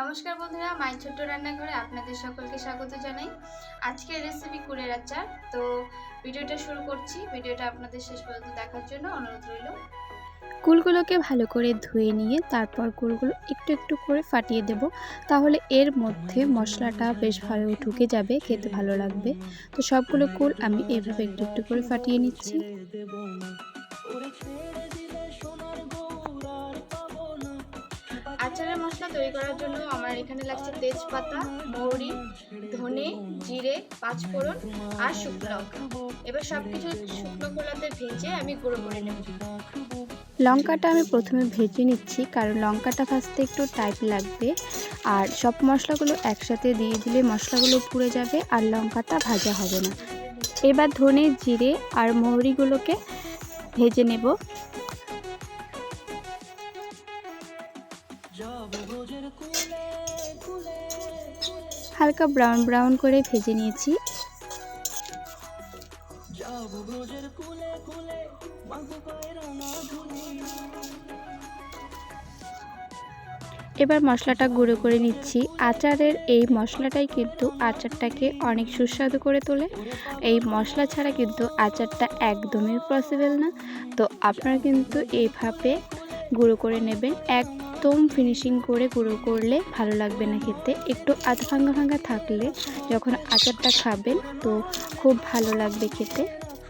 নমস্কার বন্ধুরা মায়ের ছোট্ট রান্নাঘরে আপনাদের সকলকে স্বাগত জানাই। আজকের রেসিপি কুলের আচার। তো ভিডিওটা শুরু করছি। ভিডিওটা আপনাদের শেষ পর্যন্ত দেখার জন্য অনুরোধ রইল। কুলগুলোকে ভালো করে ধুয়ে নিয়ে তারপর কুলগুলো একটু একটু করে ফাটিয়ে দেব। তাহলে এর মধ্যে মশলাটা বেশ ভালো ঢুকে যাবে খেতে ভালো লাগবে। তো সবগুলো কুল আমি এভাবে একটু একটু করে ফাটিয়ে নিচ্ছি। তৈরি করার জন্য আমার এখানে লাগছে তেজপাতা, মৌরি, ধনে, জিরে, পাঁচফোড়ন আর শুকনো এবার সব কিছু শুকনো খোলাতে ভেজে আমি গুঁড়ো করে নেব। লঙ্কাটা আমি প্রথমে ভেজে নিচ্ছি, কারণ লঙ্কাটা ভাজতে একটু টাইপ লাগবে। আর সব মশলাগুলো একসাথে দিয়ে দিলে মশলাগুলো পুড়ে যাবে আর লঙ্কাটা ভাজা হবে না। এবার ধনে, জিরে আর মৌরিগুলোকে ভেজে নেব। হালকা ব্রাউন ব্রাউন করে ভেজে নিয়েছি। এবার মশলাটা গুঁড়ো করে নিচ্ছি। আচারের এই মশলাটাই কিন্তু আচারটাকে অনেক সুস্বাদু করে তোলে। এই মশলা ছাড়া কিন্তু আচারটা একদমই পসিবল না। তো আপনারা কিন্তু এইভাবে গুঁড়ো করে নেবেন। একদম ফিনিশিং করে গুঁড়ো করলে ভালো লাগবে না খেতে। একটু আধ ভাঙ্গা ভাঙ্গা থাকলে যখন আচারটা খাবেন তো খুব ভালো লাগবে খেতে।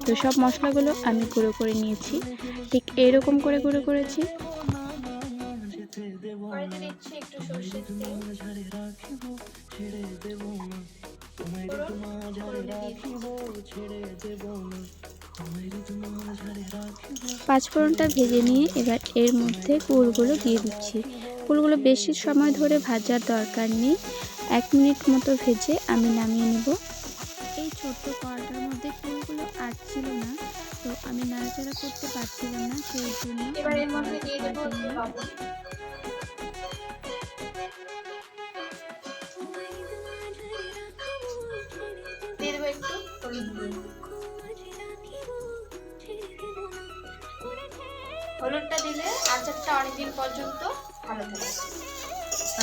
তো সব মশলাগুলো আমি গুঁড়ো করে নিয়েছি। ঠিক এরকম করে গুঁড়ো করেছি। দিচ্ছি একটু পাঁচফোড়নটা ভেজে নিয়ে এবার এর মধ্যে কুলগুলো দিয়ে দিচ্ছি। কুলগুলো বেশি সময় ধরে ভাজার দরকার নেই। এক মিনিট মতো ভেজে আমি নামিয়ে নেব। এই ছোট্ট কড়াটার মধ্যে কুলগুলো আটছিল না তো আমি নাড়াচাড়া করতে পারছিলাম না সেই জন্য এবার এর মধ্যে দিয়ে দেবো কড়াইতে নিয়ে লবণ। দিয়ে দেবো একটু হলুদটা দিলে আচারটা অনেকদিন পর্যন্ত ভালো থাকে।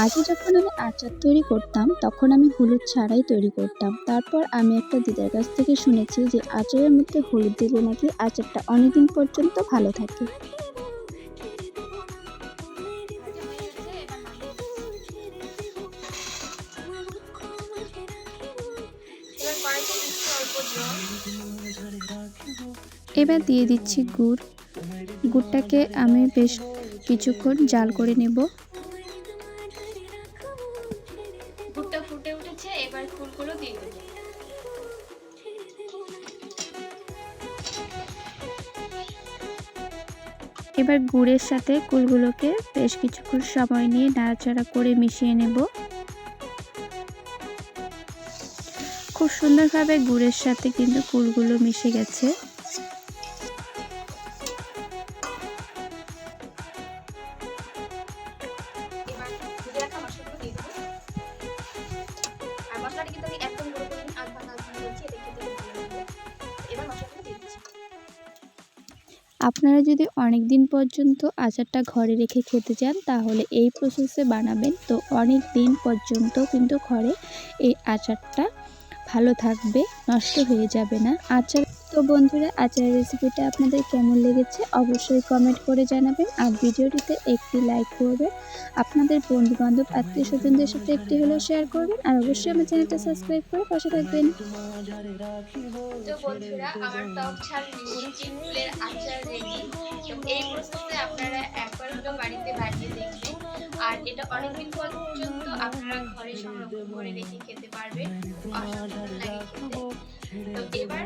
আগে যখন আমি আচার তৈরি করতাম তখন আমি হলুদ ছাড়াই তৈরি করতাম। তারপর আমি একটা দিদার কাছ থেকে শুনেছি যে আচারের মধ্যে হলুদ দিলে নাকি আচারটা অনেকদিন পর্যন্ত ভালো থাকে। এবার দিয়ে দিচ্ছি গুড়। গুড়টাকে আমি বেশ কিছুক্ষণ জাল করে নেব। গুড়টা ফুটে উঠেছে এবার ফুলগুলো দিয়ে দেবো। এবার গুড়ের সাথে কুলগুলোকে বেশ কিছুক্ষণ সময় নিয়ে নাড়াচাড়া করে মিশিয়ে নেব। খুব সুন্দরভাবে গুড়ের সাথে কিন্তু কুলগুলো মিশে গেছে। করে বলছি এটা খেতে এবার মশলাটা দিয়ে দিচ্ছি। আপনারা যদি অনেক দিন পর্যন্ত আচারটা ঘরে রেখে খেতে চান, তাহলে এই প্রসেসে বানাবেন। তো অনেক দিন পর্যন্ত কিন্তু ঘরে এই আচারটা ভালো থাকবে, নষ্ট হয়ে যাবে না। আচার তো বন্ধুরা আচার রেসিপিটা আপনাদের কেমন লেগেছে অবশ্যই কমেন্ট করে জানাবেন আর ভিডিওটিতে একটি লাইক করবেন। আপনাদের বন্ধু বান্ধব আত্মীয় স্বজনদের সাথে একটি হলেও শেয়ার করবেন আর অবশ্যই আমার চ্যানেলটা সাবস্ক্রাইব করে পাশে থাকবেন। আর এটা অনেকদিন পর্যন্ত আপনারা ঘরে সংরক্ষণ করে রেখে খেতে পারবেন। অসাধারণ লাগে খেতে। তো এবার